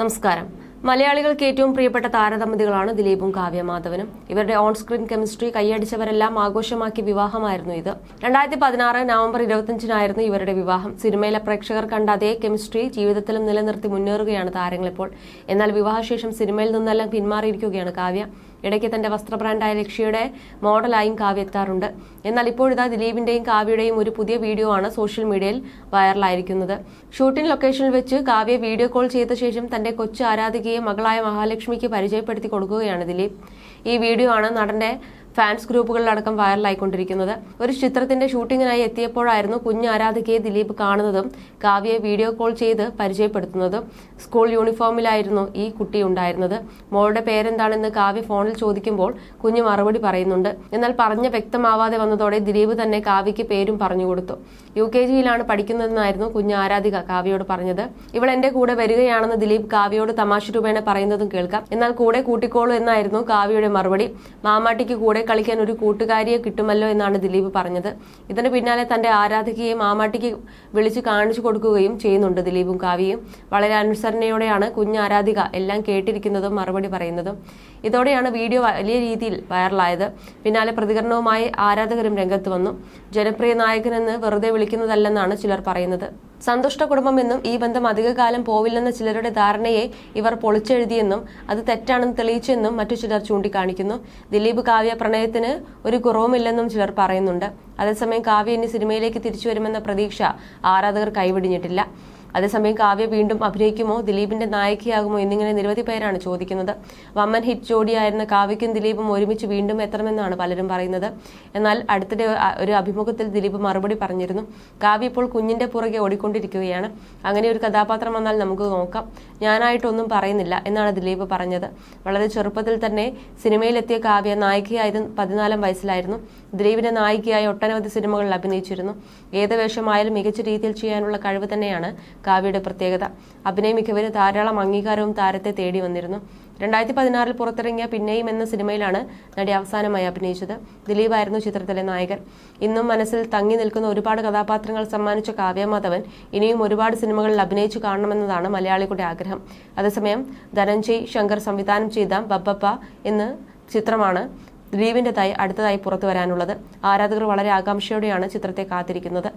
നമസ്കാരം. മലയാളികൾക്ക് ഏറ്റവും പ്രിയപ്പെട്ട താരദമ്പതികളാണ് ദിലീപും കാവ്യമാധവനും. ഇവരുടെ ഓൺ സ്ക്രീൻ കെമിസ്ട്രി കൈയടിച്ചവരെല്ലാം ആഘോഷമാക്കിയ വിവാഹമായിരുന്നു ഇത്. രണ്ടായിരത്തി പതിനാറ് നവംബർ ഇരുപത്തിയഞ്ചിനായിരുന്നു ഇവരുടെ വിവാഹം. സിനിമയിലെ പ്രേക്ഷകർ കണ്ട അതേ കെമിസ്ട്രി ജീവിതത്തിലും നിലനിർത്തി മുന്നേറുകയാണ് താരങ്ങളിപ്പോൾ. എന്നാൽ വിവാഹശേഷം സിനിമയിൽ നിന്നെല്ലാം പിന്മാറിയിരിക്കുകയാണ് കാവ്യ. ഇടയ്ക്ക് തന്റെ വസ്ത്ര ബ്രാൻഡായ ലക്ഷ്യയുടെ മോഡലായും കാവ്യ എത്താറുണ്ട് എന്നാൽ ഇപ്പോഴിതാ ദിലീപിന്റെയും കാവ്യയുടെയും ഒരു പുതിയ വീഡിയോ ആണ് സോഷ്യൽ മീഡിയയിൽ വൈറലായിരിക്കുന്നത്. ഷൂട്ടിംഗ് ലൊക്കേഷനിൽ വെച്ച് കാവ്യ വീഡിയോ കോൾ ചെയ്ത ശേഷം തന്റെ കൊച്ചു ആരാധികയെ മകളായ മഹാലക്ഷ്മിക്ക് പരിചയപ്പെടുത്തി കൊടുക്കുകയാണ് ദിലീപ്. ഈ വീഡിയോ ആണ് നടന്റെ ഫാൻസ് ഗ്രൂപ്പുകളിലടക്കം വൈറലായിക്കൊണ്ടിരിക്കുന്നത്. ഒരു ചിത്രത്തിന്റെ ഷൂട്ടിങ്ങിനായി എത്തിയപ്പോഴായിരുന്നു കുഞ്ഞ് ആരാധികയെ ദിലീപ് കാണുന്നതും കാവ്യയെ വീഡിയോ കോൾ ചെയ്ത് പരിചയപ്പെടുത്തുന്നതും സ്കൂൾ യൂണിഫോമിലായിരുന്നു ഈ കുട്ടി ഉണ്ടായിരുന്നത്. മോളുടെ പേരെന്താണെന്ന് കാവ്യ ഫോണിൽ ചോദിക്കുമ്പോൾ കുഞ്ഞ് മറുപടി പറയുന്നുണ്ട്. എന്നാൽ പറഞ്ഞ വ്യക്തമാവാതെ വന്നതോടെ ദിലീപ് തന്നെ കാവ്യയ്ക്ക് പേരും പറഞ്ഞു കൊടുത്തു. യു കെ ജിയിലാണ് പഠിക്കുന്നതെന്നായിരുന്നു കുഞ്ഞ് ആരാധിക കാവ്യയോട് പറഞ്ഞത്. ഇവൾ എന്റെ കൂടെ വരികയാണെന്ന് ദിലീപ് കാവ്യയോട് തമാശ രൂപേണ പറയുന്നതും കേൾക്കാം. എന്നാൽ കൂടെ കൂട്ടിക്കോളൂ എന്നായിരുന്നു കാവ്യയുടെ മറുപടി. മാമാട്ടിക്ക് കൂടെ കളിക്കാൻ ഒരു കൂട്ടുകാരിയെ കിട്ടുമല്ലോ എന്നാണ് ദിലീപ് പറഞ്ഞത്. ഇതിന് പിന്നാലെ തന്റെ ആരാധകയെ മാമാട്ടിക്ക് വിളിച്ച് കാണിച്ചു കൊടുക്കുകയും ചെയ്യുന്നുണ്ട് ദിലീപും കാവ്യയും. വളരെ അനുസരണയോടെയാണ് കുഞ്ഞ് ആരാധിക എല്ലാം കേട്ടിരിക്കുന്നതും മറുപടി പറയുന്നതും. ഇതോടെയാണ് വീഡിയോ വലിയ രീതിയിൽ വൈറലായത്. പിന്നാലെ പ്രതികരണവുമായി ആരാധകരും രംഗത്ത് വന്നു. ജനപ്രിയ നായകനെന്ന് വെറുതെ വിളിക്കുന്നതല്ലെന്നാണ് ചിലർ പറയുന്നത്. സന്തുഷ്ട കുടുംബമെന്നും ഈ ബന്ധം അധികകാലം പോവില്ലെന്ന ചിലരുടെ ധാരണയെ ഇവർ പൊളിച്ചെഴുതിയെന്നും അത് തെറ്റാണെന്ന് തെളിയിച്ചെന്നും മറ്റു ചിലർ ചൂണ്ടിക്കാണിക്കുന്നു. ദിലീപ് കാവ്യ പ്രണയത്തിന് ഒരു കുറവുമില്ലെന്നും ചിലർ പറയുന്നുണ്ട്. അതേസമയം കാവ്യ ഇനി സിനിമയിലേക്ക് തിരിച്ചു വരുമെന്ന പ്രതീക്ഷ ആരാധകർ കൈവിടിഞ്ഞിട്ടില്ല. അതേസമയം കാവ്യ വീണ്ടും അഭിനയിക്കുമോ? ദിലീപിന്റെ നായികയാകുമോ? എന്നിങ്ങനെ നിരവധി പേരാണ് ചോദിക്കുന്നത്. വമ്മൻ ഹിറ്റ് ജോഡിയായിരുന്ന കാവ്യയ്ക്കും ദിലീപും ഒരുമിച്ച് വീണ്ടും എത്തണമെന്നാണ് പലരും പറയുന്നത്. എന്നാൽ അടുത്തിടെ ഒരു അഭിമുഖത്തിൽ ദിലീപ് മറുപടി പറഞ്ഞിരുന്നു. കാവ്യ ഇപ്പോൾ കുഞ്ഞിന്റെ പുറകെ ഓടിക്കൊണ്ടിരിക്കുകയാണ്. അങ്ങനെ ഒരു കഥാപാത്രം വന്നാൽ നമുക്ക് നോക്കാം. ഞാനായിട്ടൊന്നും പറയുന്നില്ല എന്നാണ് ദിലീപ് പറഞ്ഞത്. വളരെ ചെറുപ്പത്തിൽ തന്നെ സിനിമയിലെത്തിയ കാവ്യ നായികയായത് പതിനാലാം വയസ്സിലായിരുന്നു. ദിലീപിന്റെ നായികയായി ഒട്ടനവധി സിനിമകളിൽ അഭിനയിച്ചിരുന്നു. ഏത് വേഷമായാലും മികച്ച രീതിയിൽ ചെയ്യാനുള്ള കഴിവ് തന്നെയാണ് കാവ്യയുടെ പ്രത്യേകത. അഭിനയ മികവിന് ധാരാളം അംഗീകാരവും താരത്തെ തേടി വന്നിരുന്നു. രണ്ടായിരത്തി പതിനാറിൽ പുറത്തിറങ്ങിയ പിന്നെയും എന്ന സിനിമയിലാണ് നടി അവസാനമായി അഭിനയിച്ചത്. ദിലീപായിരുന്നു ചിത്രത്തിലെ നായകൻ. ഇന്നും മനസ്സിൽ തങ്ങി നിൽക്കുന്ന ഒരുപാട് കഥാപാത്രങ്ങൾ സമ്മാനിച്ച കാവ്യ മാധവൻ ഇനിയും ഒരുപാട് സിനിമകളിൽ അഭിനയിച്ചു കാണണമെന്നതാണ് മലയാളികളുടെ ആഗ്രഹം. അതേസമയം ധനഞ്ജയ് ശങ്കർ സംവിധാനം ചെയ്ത ബബ്ബപ്പ എന്ന ചിത്രമാണ് ദിലീപിന്റെതായി അടുത്തതായി പുറത്തു വരാനുള്ളത് ആരാധകർ വളരെ ആകാംക്ഷയോടെയാണ് ചിത്രത്തെ കാത്തിരിക്കുന്നത്.